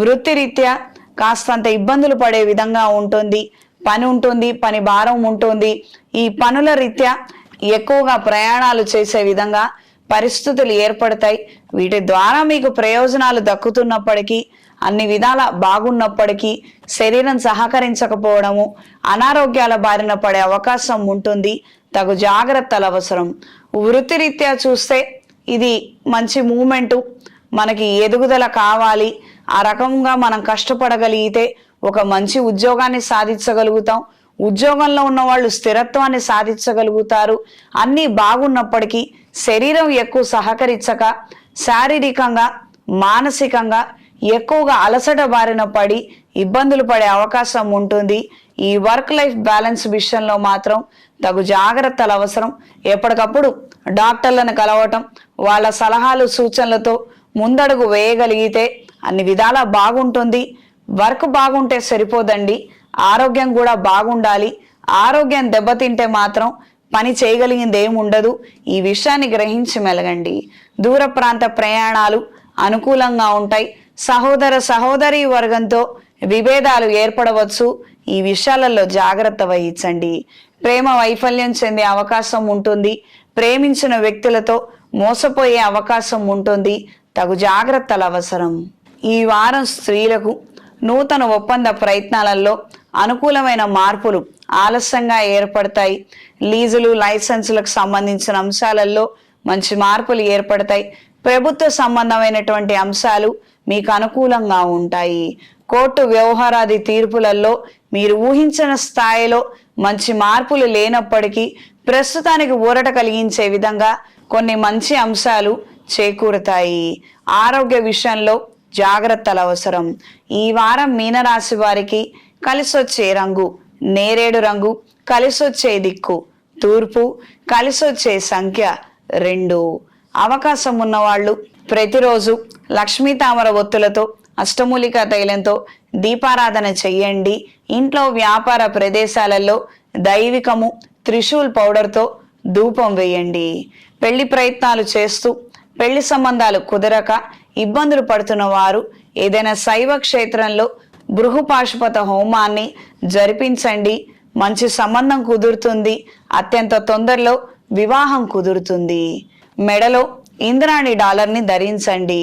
వృత్తిరీత్యా కాస్తంత ఇబ్బందులు పడే విధంగా ఉంటుంది. పని ఉంటుంది పని భారం ఉంటుంది. ఈ పనుల రీత్యా ఎక్కువగా ప్రయాణాలు చేసే విధంగా పరిస్థితులు ఏర్పడతాయి. వీటి ద్వారా మీకు ప్రయోజనాలు దక్కుతున్నప్పటికీ అన్ని విధాల బాగున్నప్పటికీ శరీరం సహకరించకపోవడము అనారోగ్యాల బారిన పడే అవకాశం ఉంటుంది. తగు జాగ్రత్తలు అవసరం. వృత్తిరీత్యా చూస్తే ఇది మంచి మూమెంటు. మనకి ఎదుగుదల కావాలి. ఆ రకంగా మనం కష్టపడగలిగితే ఒక మంచి ఉద్యోగాన్ని సాధించగలుగుతాం. ఉద్యోగంలో ఉన్న వాళ్ళు స్థిరత్వాన్ని సాధించగలుగుతారు. అన్నీ బాగున్నప్పటికీ శరీరం ఎక్కువ సహకరించక శారీరకంగా మానసికంగా ఎక్కువగా అలసట బారిన పడి ఇబ్బందులు పడే అవకాశం ఉంటుంది. ఈ వర్క్ లైఫ్ బ్యాలెన్స్ విషయంలో మాత్రం తగు జాగ్రత్తలు అవసరం. ఎప్పటికప్పుడు డాక్టర్లను కలవటం వాళ్ళ సలహాలు సూచనలతో ముందడుగు వేయగలిగితే అన్ని విధాలా బాగుంటుంది. వర్క్ బాగుంటే సరిపోదండి. ఆరోగ్యం కూడా బాగుండాలి. ఆరోగ్యం దెబ్బతింటే మాత్రం పని చేయగలిగింది ఏమి ఉండదు. ఈ విషయాన్ని గ్రహించి మెలగండి. దూర ప్రాంత ప్రయాణాలు అనుకూలంగా ఉంటాయి. సహోదర సహోదరి వర్గంతో విభేదాలు ఏర్పడవచ్చు. ఈ విషయాలలో జాగ్రత్త వహించండి. ప్రేమ వైఫల్యం చెందే అవకాశం ఉంటుంది. ప్రేమించిన వ్యక్తులతో మోసపోయే అవకాశం ఉంటుంది. తగు జాగ్రత్తల అవసరం. ఈ వారం స్త్రీలకు నూతన ఒప్పంద ప్రయత్నాలలో అనుకూలమైన మార్పులు ఆలస్యంగా ఏర్పడతాయి. లీజులు లైసెన్సులకు సంబంధించిన అంశాలలో మంచి మార్పులు ఏర్పడతాయి. ప్రభుత్వ సంబంధమైనటువంటి అంశాలు మీకు అనుకూలంగా ఉంటాయి. కోర్టు వ్యవహారాది తీర్పులలో మీరు ఊహించిన స్థాయిలో మంచి మార్పులు లేనప్పటికీ ప్రస్తుతానికి ఊరట కలిగించే విధంగా కొన్ని మంచి అంశాలు చేకూరుతాయి. ఆరోగ్య విషయంలో జాగ్రత్తలు అవసరం. ఈ వారం మీనరాశి వారికి కలిసొచ్చే రంగు నేరేడు రంగు కలిసొచ్చే దిక్కు తూర్పు కలిసొచ్చే సంఖ్య రెండు. అవకాశం ఉన్నవాళ్ళు ప్రతిరోజు లక్ష్మీ తామర ఒత్తులతో అష్టమూలిక తైలంతో దీపారాధన చెయ్యండి. ఇంట్లో వ్యాపార ప్రదేశాలలో దైవికము త్రిశూల్ పౌడర్తో ధూపం వేయండి. పెళ్ళి ప్రయత్నాలు చేస్తూ పెళ్ళి సంబంధాలు కుదరక ఇబ్బందులు పడుతున్న వారు ఏదైనా శైవ క్షేత్రంలో బృహపాశుపత హోమాన్ని జరిపించండి. మంచి సంబంధం కుదురుతుంది. అత్యంత తొందరలో వివాహం కుదురుతుంది. మెడలో ఇంద్రాణి డాలర్ని ధరించండి.